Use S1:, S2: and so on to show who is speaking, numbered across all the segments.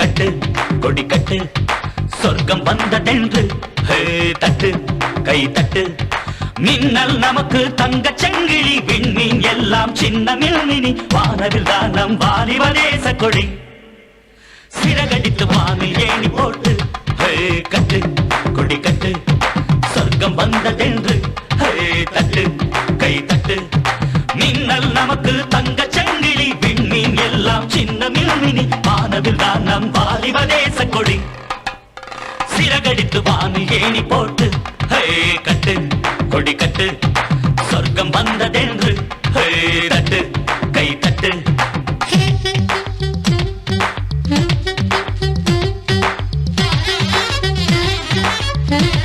S1: கட்டு கொடி கட்டு சொர்க்கம் வந்ததென்று தட்டு கை தட்டு. மின்னல் நமக்கு தங்க செங்கிழி விண்மீன் எல்லாம் சின்ன மின்மினி வானவில் தான் நம் வாலிப தேச கொடி. சிறகடித்து வானில் ஏணி போட்டு கட்டு கொடி கட்டு சொர்க்கம் வந்ததென்று வானவில் தான் நம் வாலிப தேச கொடி. சிறகடித்து வானில் ஏணி போட்டு ஹே கட்டு கொடி கட்டு. சொர்க்கம் வந்ததென்று ஹே தட்டு கை தட்டு. Thank you.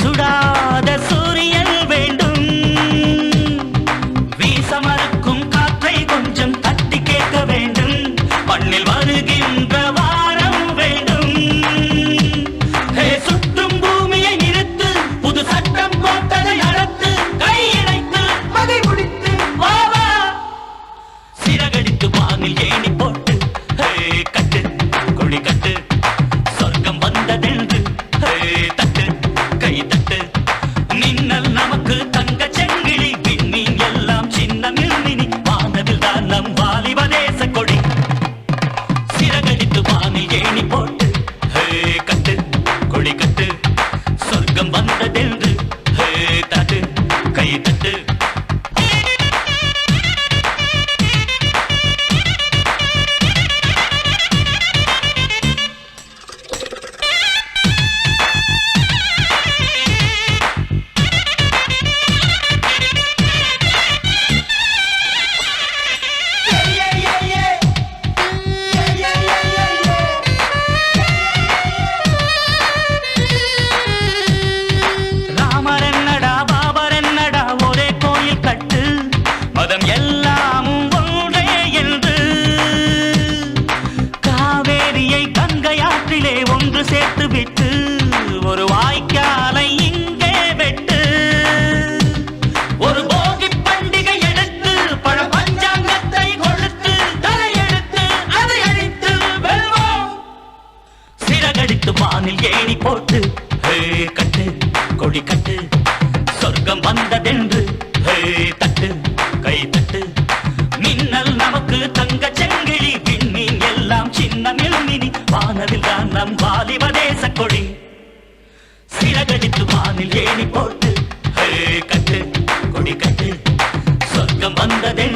S1: சுடாத சூரியன் சேர்த்து விட்டு ஒரு வாய்க்காலை இங்கே வெட்டு. ஒரு போகி பண்டிகை எடுத்து பழ பஞ்சாங்கத்தை கொடுத்து தலையெடுத்து அதை அழித்து வெல்வோம். சிறகடித்து வானில் ஏணி போட்டு கட்டு கொடி கட்டு சொர்க்கம் வந்ததென்று நம் வாலிப தேச கொடி. சிறகடித்து வானில் ஏணி போட்டு. கட்டு கொடி கட்டு. சொர்க்கம் வந்ததென்